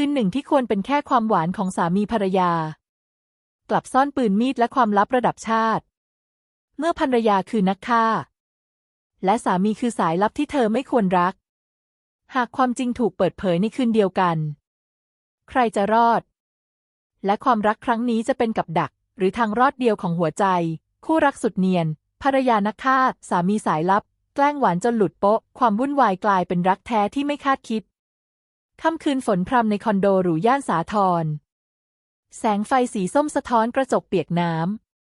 คืนหนึ่งที่ควรเป็นแค่ความหวานของสามีภรรยา กลับซ่อนปืนมีดและความลับระดับชาติ เมื่อภรรยาคือนักฆ่า และสามีคือสายลับที่เธอไม่ควรรัก หากความจริงถูกเปิดเผยในคืนเดียวกัน ใครจะรอด และความรักครั้งนี้จะเป็นกับดัก หรือทางรอดเดียวของหัวใจ คู่รักสุดเนียน ภรรยานักฆ่า สามีสายลับ แกล้งหวานจนหลุดโป๊ะ ความวุ่นวายกลายเป็นรักแท้ที่ไม่คาดคิด ค่ำคืนฝนพรำในคอนโดหรูย่านสาทร แสงไฟสีส้มสะท้อนกระจกเปียกน้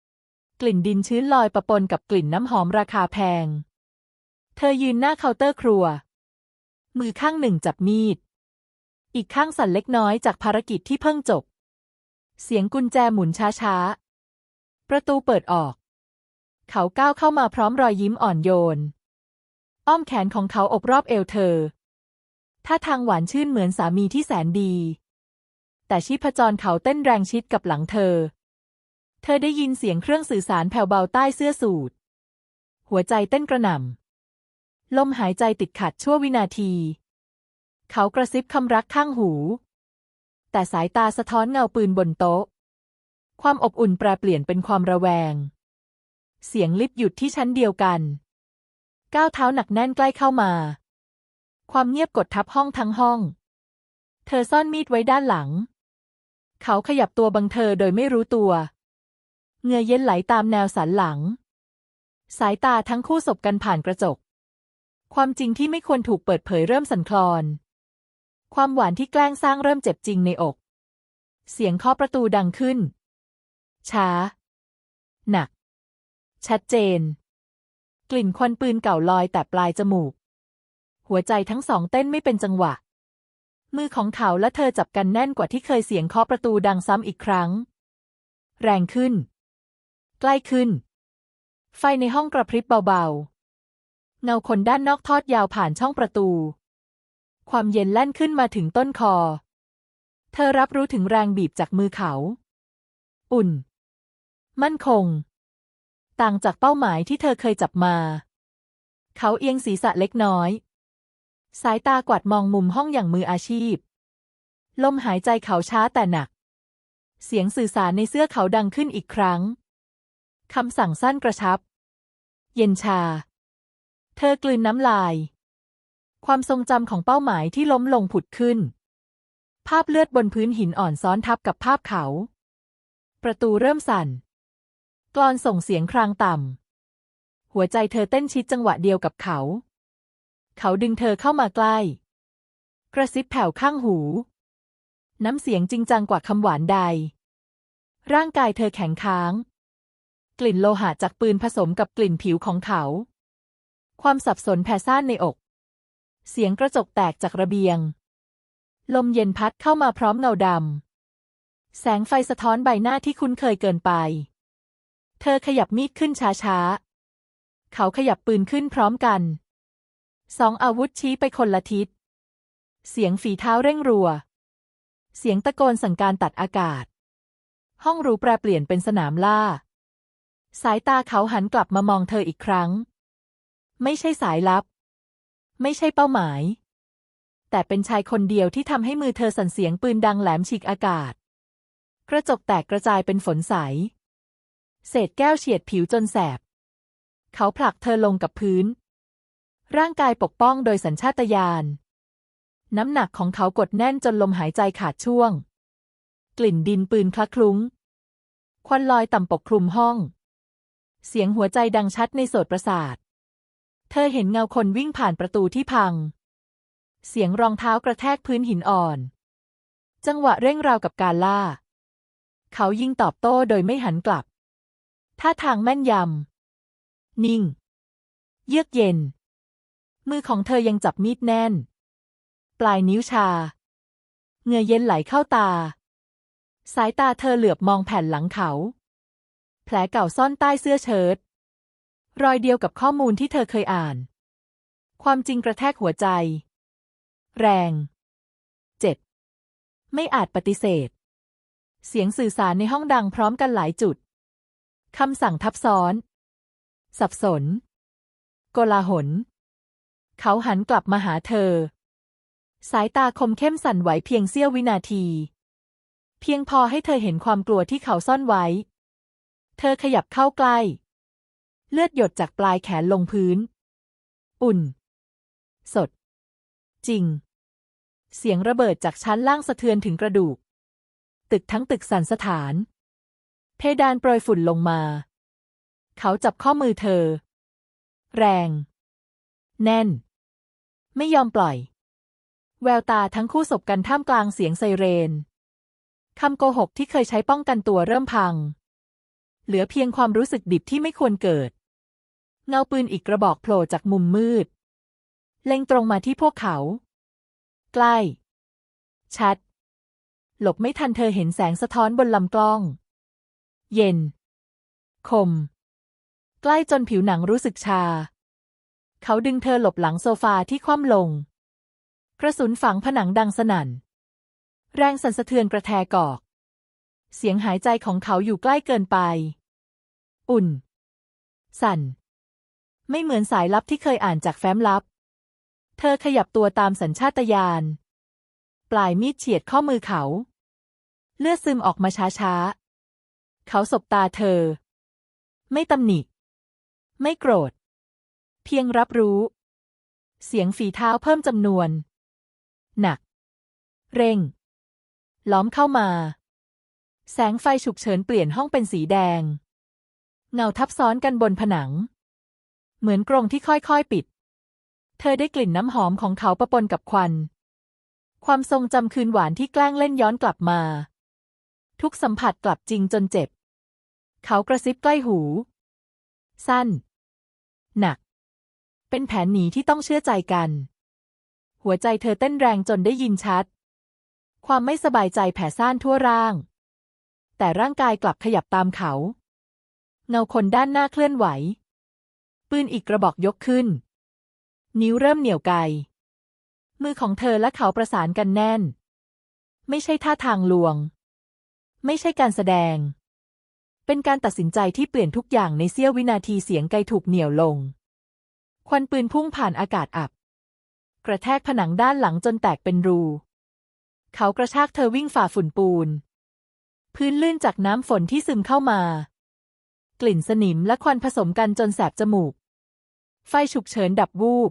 ำ กลิ่นดินชื้นลอยปะปนกับกลิ่นน้ำหอมราคาแพง เธอยืนหน้าเคาน์เตอร์ครัว มือข้างหนึ่งจับมีด อีกข้างสั่นเล็กน้อยจากภารกิจที่เพิ่งจบ เสียงกุญแจหมุนช้าๆ ประตูเปิดออก เขาก้าวเข้ามาพร้อมรอยยิ้มอ่อนโยน อ้อมแขนของเขาอบรอบเอวเธอ ท่าทางหวานชื่นเหมือนสามีที่แสนดี แต่ชีพจรเขาเต้นแรงชิดกับหลังเธอ เธอได้ยินเสียงเครื่องสื่อสารแผ่วเบาใต้เสื้อสูทหัวใจเต้นกระหน่ำ ลมหายใจติดขัดชั่ววินาที เขากระซิบคำรักข้างหู แต่สายตาสะท้อนเงาปืนบนโต๊ะ ความอบอุ่นแปรเปลี่ยนเป็นความระแวง เสียงลิฟต์หยุดที่ชั้นเดียวกัน ก้าวเท้าหนักแน่นใกล้เข้ามา ความเงียบกดทับห้องทั้งห้อง เธอซ่อนมีดไว้ด้านหลัง เขาขยับตัวบังเธอโดยไม่รู้ตัว เงื่อเย็นไหลตามแนวสันหลัง สายตาทั้งคู่สบกันผ่านกระจก ความจริงที่ไม่ควรถูกเปิดเผยเริ่มสั่นคลอน ความหวานที่แกล้งสร้างเริ่มเจ็บจริงในอก เสียงเคาะประตูดังขึ้น ช้า หนัก ชัดเจน กลิ่นควันปืนเก่าลอยแต่ปลายจมูก หัวใจทั้งสองเต้นไม่เป็นจังหวะ มือของเขาและเธอจับกันแน่นกว่าที่เคยเสียงเคาะประตูดังซ้ำอีกครั้ง แรงขึ้น ใกล้ขึ้น ไฟในห้องกระพริบเบาๆ เงาคนด้านนอกทอดยาวผ่านช่องประตู ความเย็นแล่นขึ้นมาถึงต้นคอ เธอรับรู้ถึงแรงบีบจากมือเขา อุ่น มั่นคง ต่างจากเป้าหมายที่เธอเคยจับมา เขาเอียงศีรษะเล็กน้อย สายตากวาดมองมุมห้องอย่างมืออาชีพ ลมหายใจเขาช้าแต่หนัก เสียงสื่อสารในเสื้อเขาดังขึ้นอีกครั้ง คำสั่งสั้นกระชับ เย็นชา เธอกลืนน้ำลาย ความทรงจำของเป้าหมายที่ล้มลงผุดขึ้น ภาพเลือดบนพื้นหินอ่อนซ้อนทับกับภาพเขา ประตูเริ่มสั่น กลอนส่งเสียงครางต่ำ หัวใจเธอเต้นชิดจังหวะเดียวกับเขา เขาดึงเธอเข้ามาใกล้ กระซิบแผ่วข้างหู น้ำเสียงจริงจังกว่าคำหวานใด ร่างกายเธอแข็งค้าง กลิ่นโลหะจากปืนผสมกับกลิ่นผิวของเขา ความสับสนแผ่ซ่านในอก เสียงกระจกแตกจากระเบียง ลมเย็นพัดเข้ามาพร้อมเงาดำ แสงไฟสะท้อนใบหน้าที่คุ้นเคยเกินไป เธอขยับมีดขึ้นช้าๆ เขาขยับปืนขึ้นพร้อมกัน สองอาวุธชี้ไปคนละทิศ เสียงฝีเท้าเร่งรัว เสียงตะโกนสั่งการตัดอากาศ ห้องรูแปรเปลี่ยนเป็นสนามล่า สายตาเขาหันกลับมามองเธออีกครั้ง ไม่ใช่สายลับ ไม่ใช่เป้าหมาย แต่เป็นชายคนเดียวที่ทำให้มือเธอสั่นเสียงปืนดังแหลมฉีกอากาศ กระจกแตกกระจายเป็นฝนใส เศษแก้วเฉียดผิวจนแสบ เขาผลักเธอลงกับพื้น ร่างกายปกป้องโดยสัญชาตญาณ น้ำหนักของเขากดแน่นจนลมหายใจขาดช่วง กลิ่นดินปืนคละคลุ้ง ควันลอยต่ำปกคลุมห้อง เสียงหัวใจดังชัดในโสตประสาท เธอเห็นเงาคนวิ่งผ่านประตูที่พัง เสียงรองเท้ากระแทกพื้นหินอ่อน จังหวะเร่งราวกับการล่า เขายิงตอบโต้โดยไม่หันกลับ ท่าทางแม่นยำ นิ่ง เยือกเย็น มือของเธอยังจับมีดแน่น ปลายนิ้วชา เงื่อเย็นไหลเข้าตา สายตาเธอเหลือบมองแผ่นหลังเขา แผลเก่าซ่อนใต้เสื้อเชิ้ตรอยเดียวกับข้อมูลที่เธอเคยอ่าน ความจริงกระแทกหัวใจ แรง เจ็บ ไม่อาจปฏิเสธ เสียงสื่อสารในห้องดังพร้อมกันหลายจุด คำสั่งทับซ้อน สับสน โกลาหล เขาหันกลับมาหาเธอ สายตาคมเข้มสั่นไหวเพียงเสี้ยววินาที เพียงพอให้เธอเห็นความกลัวที่เขาซ่อนไว้ เธอขยับเข้าใกล้ เลือดหยดจากปลายแขนลงพื้น อุ่น สด จริง เสียงระเบิดจากชั้นล่างสะเทือนถึงกระดูก ตึกทั้งตึกสั่นสถาน เพดานโปรยฝุ่นลงมา เขาจับข้อมือเธอ แรง แน่น ไม่ยอมปล่อย แววตาทั้งคู่สบกันท่ามกลางเสียงไซเรนคำโกหกที่เคยใช้ป้องกันตัวเริ่มพัง เหลือเพียงความรู้สึกดิบที่ไม่ควรเกิด เงาปืนอีกกระบอกโผล่จากมุมมืด เล็งตรงมาที่พวกเขา ใกล้ ชัด หลบไม่ทันเธอเห็นแสงสะท้อนบนลำกล้อง เย็น คม ใกล้จนผิวหนังรู้สึกชา เขาดึงเธอหลบหลังโซฟาที่คว่ำลง กระสุนฝังผนังดังสนั่น แรงสั่นสะเทือนกระแทกอก เสียงหายใจของเขาอยู่ใกล้เกินไป อุ่น สั่น ไม่เหมือนสายลับที่เคยอ่านจากแฟ้มลับ เธอขยับตัวตามสัญชาตญาณ ปลายมีดเฉียดข้อมือเขา เลือดซึมออกมาช้าๆ เขาสบตาเธอ ไม่ตำหนิ ไม่โกรธ เพียงรับรู้ เสียงฝีเท้าเพิ่มจำนวน หนัก เร่ง ล้อมเข้ามา แสงไฟฉุกเฉินเปลี่ยนห้องเป็นสีแดง เงาทับซ้อนกันบนผนัง เหมือนกรงที่ค่อยๆปิด เธอได้กลิ่นน้ำหอมของเขาประปนกับควัน ความทรงจำคืนหวานที่แกล้งเล่นย้อนกลับมา ทุกสัมผัสกลับจริงจนเจ็บ เขากระซิบใกล้หู สั้น หนัก เป็นแผนหนีที่ต้องเชื่อใจกัน หัวใจเธอเต้นแรงจนได้ยินชัด ความไม่สบายใจแผ่ซ่านทั่วร่าง แต่ร่างกายกลับขยับตามเขา เงาคนด้านหน้าเคลื่อนไหว ปืนอีกกระบอกยกขึ้น นิ้วเริ่มเหนี่ยวไกมือของเธอและเขาประสานกันแน่น ไม่ใช่ท่าทางลวง ไม่ใช่การแสดง เป็นการตัดสินใจที่เปลี่ยนทุกอย่างในเสี้ยววินาทีเสียงไกถูกเหนี่ยวลง ควันปืนพุ่งผ่านอากาศอับ กระแทกผนังด้านหลังจนแตกเป็นรู เขากระชากเธอวิ่งฝ่าฝุ่นปูน พื้นลื่นจากน้ำฝนที่ซึมเข้ามา กลิ่นสนิมและควันผสมกันจนแสบจมูก ไฟฉุกเฉินดับวูบ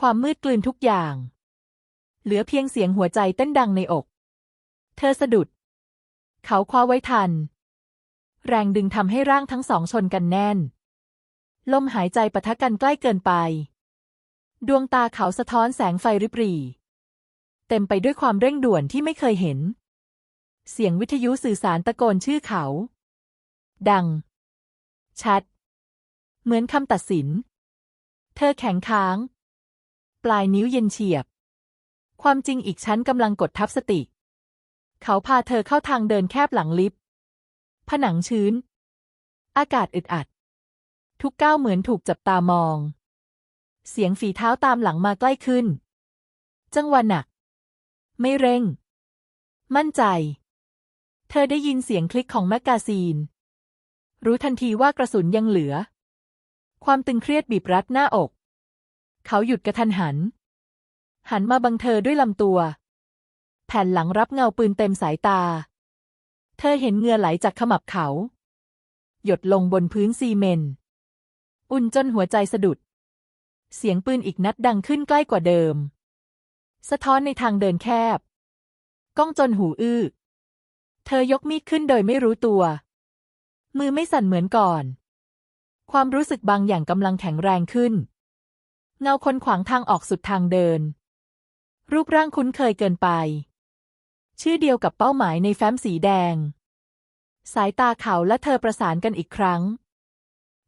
ความมืดกลืนทุกอย่าง เหลือเพียงเสียงหัวใจเต้นดังในอก เธอสะดุด เขาคว้าไว้ทัน แรงดึงทำให้ร่างทั้งสองชนกันแน่น ลมหายใจปะทะกันใกล้เกินไป ดวงตาเขาสะท้อนแสงไฟริบหรี่ เต็มไปด้วยความเร่งด่วนที่ไม่เคยเห็น เสียงวิทยุสื่อสารตะโกนชื่อเขา ดัง ชัด เหมือนคำตัดสิน เธอแข็งค้าง ปลายนิ้วเย็นเฉียบ ความจริงอีกชั้นกำลังกดทับสติ เขาพาเธอเข้าทางเดินแคบหลังลิฟต์ผนังชื้น อากาศอึดอัด ทุกก้าวเหมือนถูกจับตามอง เสียงฝีเท้าตามหลังมาใกล้ขึ้น จังหวะหนัก ไม่เร่ง มั่นใจ เธอได้ยินเสียงคลิกของแมกกาซีน รู้ทันทีว่ากระสุนยังเหลือ ความตึงเครียดบีบรัดหน้าอก เขาหยุดกระทันหัน หันมาบังเธอด้วยลำตัว แผ่นหลังรับเงาปืนเต็มสายตา เธอเห็นเหงื่อไหลจากขมับเขาหยดลงบนพื้นซีเมนต์ อุ่นจนหัวใจสะดุด เสียงปืนอีกนัดดังขึ้นใกล้กว่าเดิม สะท้อนในทางเดินแคบ ก้องจนหูอื้อ เธอยกมีดขึ้นโดยไม่รู้ตัว มือไม่สั่นเหมือนก่อน ความรู้สึกบางอย่างกำลังแข็งแรงขึ้น เงาคนขวางทางออกสุดทางเดิน รูปร่างคุ้นเคยเกินไป ชื่อเดียวกับเป้าหมายในแฟ้มสีแดง สายตาเขาและเธอประสานกันอีกครั้ง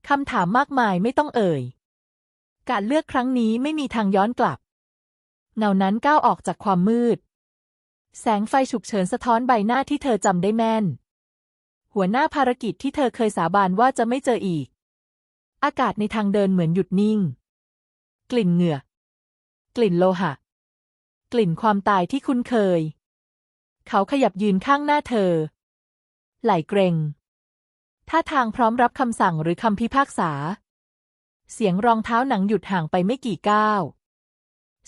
คำถามมากมายไม่ต้องเอ่ย การเลือกครั้งนี้ไม่มีทางย้อนกลับ เงานั้นก้าวออกจากความมืด แสงไฟฉุกเฉินสะท้อนใบหน้าที่เธอจำได้แม่น หัวหน้าภารกิจที่เธอเคยสาบานว่าจะไม่เจออีก อากาศในทางเดินเหมือนหยุดนิ่ง กลิ่นเหงื่อ กลิ่นโลหะ กลิ่นความตายที่คุ้นเคย เขาขยับยืนข้างหน้าเธอ ไหลเกรง ท่าทางพร้อมรับคำสั่งหรือคำพิพากษา เสียงรองเท้าหนังหยุดห่างไปไม่กี่ก้าว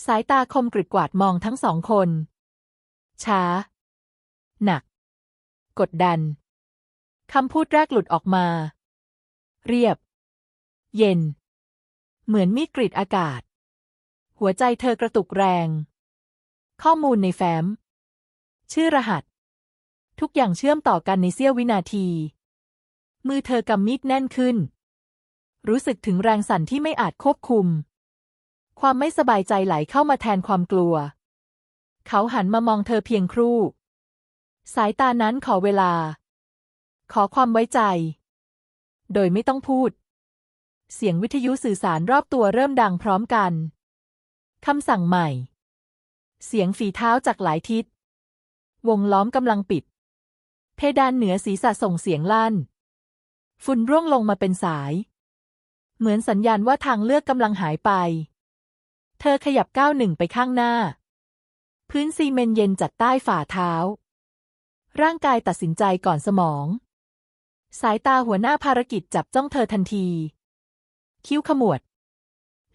สายตาคมกริดกวาดมองทั้งสองคน ช้า หนัก กดดัน คำพูดแรกหลุดออกมา เรียบ เย็น เหมือนมีดกรีดอากาศ หัวใจเธอกระตุกแรง ข้อมูลในแฟ้ม ชื่อรหัส ทุกอย่างเชื่อมต่อกันในเสี้ยววินาที มือเธอกำมีดแน่นขึ้น รู้สึกถึงแรงสั่นที่ไม่อาจควบคุม ความไม่สบายใจไหลเข้ามาแทนความกลัว เขาหันมามองเธอเพียงครู่ สายตานั้นขอเวลา ขอความไว้ใจ โดยไม่ต้องพูด เสียงวิทยุสื่อสารรอบตัวเริ่มดังพร้อมกันคำสั่งใหม่ เสียงฝีเท้าจากหลายทิศ วงล้อมกำลังปิด เพดานเหนือศีรษะส่งเสียงลั่น ฝุ่นร่วงลงมาเป็นสาย เหมือนสัญญาณว่าทางเลือกกำลังหายไป เธอขยับก้าวหนึ่งไปข้างหน้า พื้นซีเมนต์เย็นจัดใต้ฝ่าเท้า ร่างกายตัดสินใจก่อนสมอง สายตาหัวหน้าภารกิจจับจ้องเธอทันที คิ้วขมวด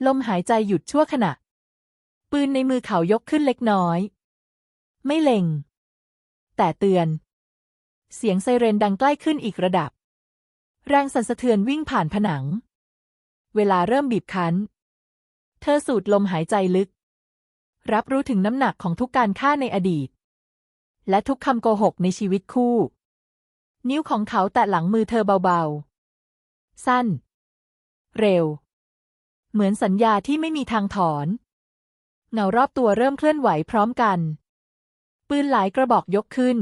ลมหายใจหยุดชั่วขณะ ปืนในมือเขายกขึ้นเล็กน้อย ไม่เล็ง แต่เตือน เสียงไซเรนดังใกล้ขึ้นอีกระดับ แรงสั่นสะเทือนวิ่งผ่านผนัง เวลาเริ่มบีบคั้น เธอสูดลมหายใจลึก รับรู้ถึงน้ำหนักของทุกการฆ่าในอดีต และทุกคำโกหกในชีวิตคู่ นิ้วของเขาแตะหลังมือเธอเบาๆ สั้น เร็ว เหมือนสัญญาที่ไม่มีทางถอน เงารอบตัวเริ่มเคลื่อนไหวพร้อมกัน ปืนหลายกระบอกยกขึ้น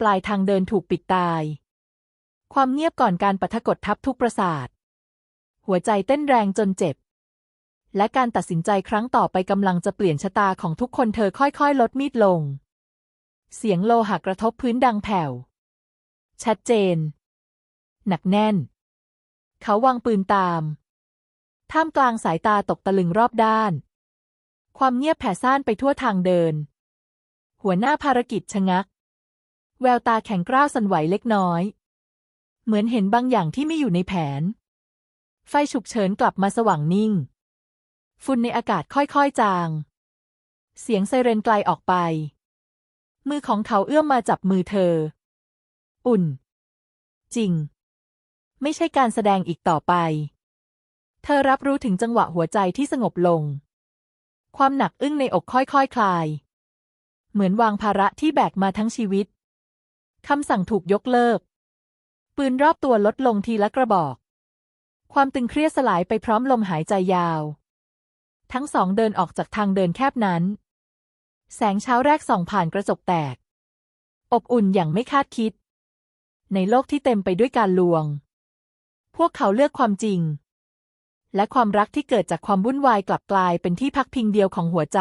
ปลายทางเดินถูกปิดตาย ความเงียบก่อนการปะทะกดทับทุกประสาท หัวใจเต้นแรงจนเจ็บ และการตัดสินใจครั้งต่อไปกำลังจะเปลี่ยนชะตาของทุกคนเธอค่อยๆ ลดมีดลง เสียงโลหะกระทบพื้นดังแผ่ว ชัดเจน หนักแน่น เขาวางปืนตาม ท่ามกลางสายตาตกตะลึงรอบด้าน ความเงียบแผ่ซ่านไปทั่วทางเดิน หัวหน้าภารกิจชะงัก แววตาแข็งกร้าวสั่นไหวเล็กน้อย เหมือนเห็นบางอย่างที่ไม่อยู่ในแผน ไฟฉุกเฉินกลับมาสว่างนิ่ง ฝุ่นในอากาศค่อยๆจาง เสียงไซเรนไกลออกไป มือของเขาเอื้อมมาจับมือเธอ อุ่น จริง ไม่ใช่การแสดงอีกต่อไป เธอรับรู้ถึงจังหวะหัวใจที่สงบลง ความหนักอึ้งในอกค่อยๆคคลาย เหมือนวางภาระที่แบกมาทั้งชีวิตคำสั่งถูกยกเลิก ปืนรอบตัวลดลงทีละกระบอก ความตึงเครียดสลายไปพร้อมลมหายใจยาว ทั้งสองเดินออกจากทางเดินแคบนั้น แสงเช้าแรกส่องผ่านกระจกแตก อบอุ่นอย่างไม่คาดคิด ในโลกที่เต็มไปด้วยการลวง พวกเขาเลือกความจริง และความรักที่เกิดจากความวุ่นวายกลับกลายเป็นที่พักพิงเดียวของหัวใจ